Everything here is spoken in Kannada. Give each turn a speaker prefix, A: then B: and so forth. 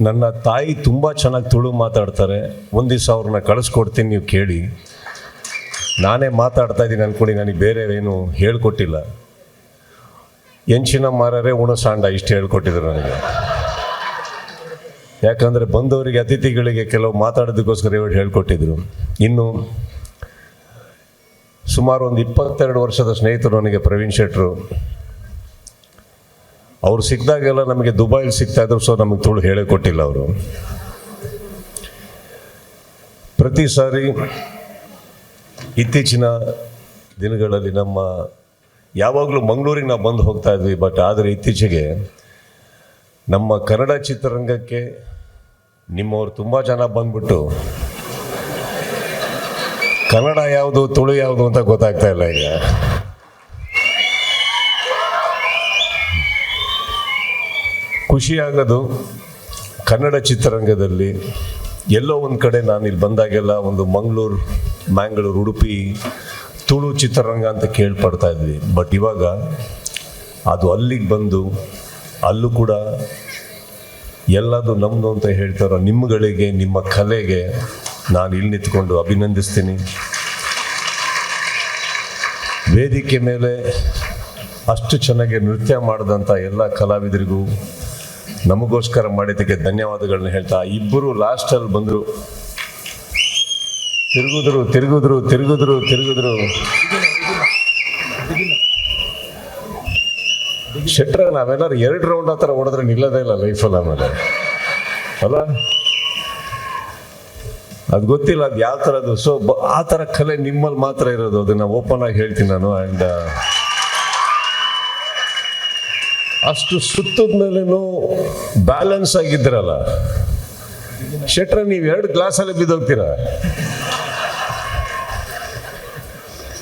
A: ನನ್ನ ತಾಯಿ ತುಂಬ ಚೆನ್ನಾಗಿ ತುಳು ಮಾತಾಡ್ತಾರೆ. ಒಂದು ದಿವಸ ಅವ್ರನ್ನ ಕಳಿಸ್ಕೊಡ್ತೀನಿ ನೀವು ಕೇಳಿ. ನಾನೇ ಮಾತಾಡ್ತಾ ಇದ್ದೀನಿ ಅಂದ್ಕೊಂಡು ನನಗೆ ಬೇರೆ ಏನು ಹೇಳ್ಕೊಟ್ಟಿಲ್ಲ. ಎಂಚಿನ ಮಾರರೆ ಉಣಸಾಂಡ ಇಷ್ಟು ಹೇಳ್ಕೊಟ್ಟಿದ್ರು ನನಗೆ. ಯಾಕಂದರೆ ಬಂದವರಿಗೆ, ಅತಿಥಿಗಳಿಗೆ ಕೆಲವು ಮಾತಾಡೋದಕ್ಕೋಸ್ಕರ ಇವರು ಹೇಳ್ಕೊಟ್ಟಿದ್ರು. ಇನ್ನು ಸುಮಾರು ಒಂದು ಇಪ್ಪತ್ತೆರಡು ವರ್ಷದ ಸ್ನೇಹಿತರು ನನಗೆ ಪ್ರವೀಣ್ ಶೆಟ್ರು. ಅವ್ರು ಸಿಕ್ಕಿದಾಗೆಲ್ಲ ನಮಗೆ ದುಬೈಲಿ ಸಿಗ್ತಾ ಇದ್ರು ಸೊ ನಮಗೆ ತುಳು ಹೇಳೇ ಕೊಟ್ಟಿಲ್ಲ ಅವರು. ಪ್ರತಿ ಸಾರಿ ಇತ್ತೀಚಿನ ದಿನಗಳಲ್ಲಿ ನಮ್ಮ, ಯಾವಾಗಲೂ ಮಂಗಳೂರಿಗೆ ನಾವು ಬಂದು ಹೋಗ್ತಾ ಇದ್ವಿ ಬಟ್ ಆದರೆ ಇತ್ತೀಚೆಗೆ ನಮ್ಮ ಕನ್ನಡ ಚಿತ್ರರಂಗಕ್ಕೆ ನಿಮ್ಮವರು ತುಂಬ ಜನ ಬಂದ್ಬಿಟ್ಟು ಕನ್ನಡ ಯಾವುದು, ತುಳು ಯಾವುದು ಅಂತ ಗೊತ್ತಾಗ್ತಾ ಇಲ್ಲ ಈಗ. ಖುಷಿಯಾಗೋದು ಕನ್ನಡ ಚಿತ್ರರಂಗದಲ್ಲಿ ಎಲ್ಲೋ ಒಂದು ಕಡೆ ನಾನು ಇಲ್ಲಿ ಬಂದಾಗೆಲ್ಲ ಒಂದು ಮಂಗಳೂರು, ಮ್ಯಾಂಗ್ಳೂರು, ಉಡುಪಿ, ತುಳು ಚಿತ್ರರಂಗ ಅಂತ ಕೇಳ್ಪಡ್ತಾ ಇದ್ವಿ. ಬಟ್ ಇವಾಗ ಅದು ಅಲ್ಲಿಗೆ ಬಂದು ಅಲ್ಲೂ ಕೂಡ ಎಲ್ಲದು ನಮ್ಮದು ಅಂತ ಹೇಳ್ತಾರೋ ನಿಮ್ಮಗಳಿಗೆ ನಿಮ್ಮ ಕಲೆಗೆ ನಾನು ಇಲ್ಲಿ ನಿಂತ್ಕೊಂಡು ಅಭಿನಂದಿಸ್ತೀನಿ. ವೇದಿಕೆ ಮೇಲೆ ಅಷ್ಟು ಚೆನ್ನಾಗಿ ನೃತ್ಯ ಮಾಡಿದಂಥ ಎಲ್ಲ ಕಲಾವಿದರಿಗೂ ನಮಗೋಸ್ಕರ ಮಾಡಿದ್ದಕ್ಕೆ ಧನ್ಯವಾದಗಳನ್ನ ಹೇಳ್ತಾ, ಇಬ್ಬರು ಲಾಸ್ಟಲ್ಲಿ ಬಂದರು. ತಿರುಗಿದ್ರು ತಿರುಗಿದ್ರು ತಿರುಗಿದ್ರು ತಿರುಗಿದ್ರು. ಶೆಟ್ರ, ನಾವೆಲ್ಲರೂ ಎರಡು ರೌಂಡ್ ಆ ಥರ ಹೊಡೆದ್ರೆ ನಿಲ್ಲದೇ ಇಲ್ಲ ಲೈಫಲ್ಲಿ ಆಮೇಲೆ. ಅಲ್ಲ? ಅದು ಗೊತ್ತಿಲ್ಲ, ಅದು ಯಾವ ಥರದ್ದು. ಸೊ ಆ ಥರ ಕಲೆ ನಿಮ್ಮಲ್ಲಿ ಮಾತ್ರ ಇರೋದು. ಅದನ್ನ ಓಪನ್ ಆಗಿ ಹೇಳ್ತೀನಿ ನಾನು ಆ್ಯಂಡ್ ಅಷ್ಟು ಸುತ್ತದ ಮೇಲೇನು ಬ್ಯಾಲೆನ್ಸ್ ಆಗಿದ್ದೀರಲ್ಲ ಶೆಟ್ರ ನೀವು ಎರಡು ಗ್ಲಾಸಲ್ಲಿ ಬಿದ್ದೋಗ್ತೀರಾ?